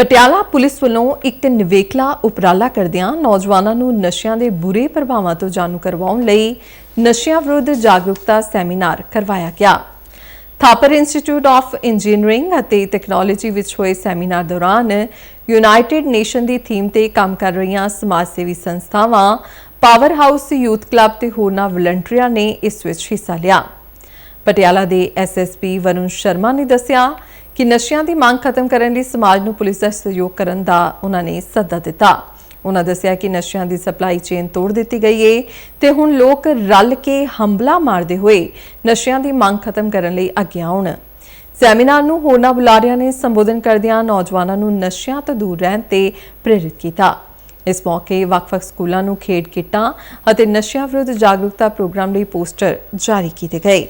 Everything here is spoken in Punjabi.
ਪਟਿਆਲਾ ਪੁਲਿਸ ਵੱਲੋਂ ਇੱਕ ਨਿਵੇਕਲਾ ਉਪਰਾਲਾ ਕਰਦਿਆਂ ਨੌਜਵਾਨਾਂ ਨੂੰ ਨਸ਼ਿਆਂ ਦੇ ਬੁਰੇ ਪ੍ਰਭਾਵਾਂ ਤੋਂ ਜਾਣੂ ਕਰਵਾਉਣ ਲਈ ਨਸ਼ਿਆਂ ਵਿਰੁੱਧ ਜਾਗਰੂਕਤਾ ਸੈਮੀਨਾਰ ਕਰਵਾਇਆ ਗਿਆ। ਥਾਪਰ ਇੰਸਟੀਚਿਊਟ ਆਫ ਇੰਜੀਨੀਅਰਿੰਗ ਅਤੇ ਟੈਕਨੋਲੋਜੀ ਵਿੱਚ ਹੋਏ ਸੈਮੀਨਾਰ ਦੌਰਾਨ ਯੂਨਾਈਟਿਡ ਨੇਸ਼ਨ ਦੀ ਥੀਮ ਤੇ ਕੰਮ ਕਰ ਰਹੀਆਂ ਸਮਾਜ ਸੇਵੀ ਸੰਸਥਾਵਾਂ, ਪਾਵਰ ਹਾਊਸ ਯੂਥ ਕਲੱਬ ਤੇ ਹੋਰਨਾਂ ਵਲੰਟੀਅਰਾਂ ਨੇ ਇਸ ਵਿੱਚ ਹਿੱਸਾ ਲਿਆ। ਪਟਿਆਲਾ ਦੇ ਐਸਐਸਪੀ ਵਰੁਣ ਸ਼ਰਮਾ ਨੇ ਦੱਸਿਆ ਕਿ ਨਸ਼ਿਆਂ ਦੀ ਮੰਗ ਖਤਮ ਕਰਨ ਲਈ ਸਮਾਜ ਨੂੰ ਪੁਲਿਸ ਦਾ ਸਹਿਯੋਗ ਕਰਨ ਦਾ ਉਹਨਾਂ ਨੇ ਸੱਦਾ ਦਿੱਤਾ। ਉਹਨਾਂ ਦੱਸਿਆ ਕਿ ਨਸ਼ਿਆਂ ਦੀ ਸਪਲਾਈ ਚੇਨ ਤੋੜ ਦਿੱਤੀ ਗਈ ਏ ਤੇ ਹੁਣ ਲੋਕ ਰਲ ਕੇ ਹੰਬਲਾ ਮਾਰਦੇ ਹੋਏ ਨਸ਼ਿਆਂ ਦੀ ਮੰਗ ਖਤਮ ਕਰਨ ਲਈ ਅੱਗੇ ਆਉਣ। ਸੈਮੀਨਾਰ ਨੂੰ ਹੋਰਨਾਂ ਬੁਲਾਰਿਆਂ ਨੇ ਸੰਬੋਧਨ ਕਰਦਿਆਂ ਨੌਜਵਾਨਾਂ ਨੂੰ ਨਸ਼ਿਆਂ ਤੋਂ ਦੂਰ ਰਹਿਣ ਤੇ ਪ੍ਰੇਰਿਤ ਕੀਤਾ। ਇਸ ਮੌਕੇ ਵੱਖ-ਵੱਖ ਸਕੂਲਾਂ ਨੂੰ ਖੇਡ ਕਿੱਟਾਂ ਅਤੇ ਨਸ਼ਿਆਂ ਵਿਰੁੱਧ ਜਾਗਰੂਕਤਾ ਪ੍ਰੋਗਰਾਮ ਲਈ ਪੋਸਟਰ ਜਾਰੀ ਕੀਤੇ ਗਏ।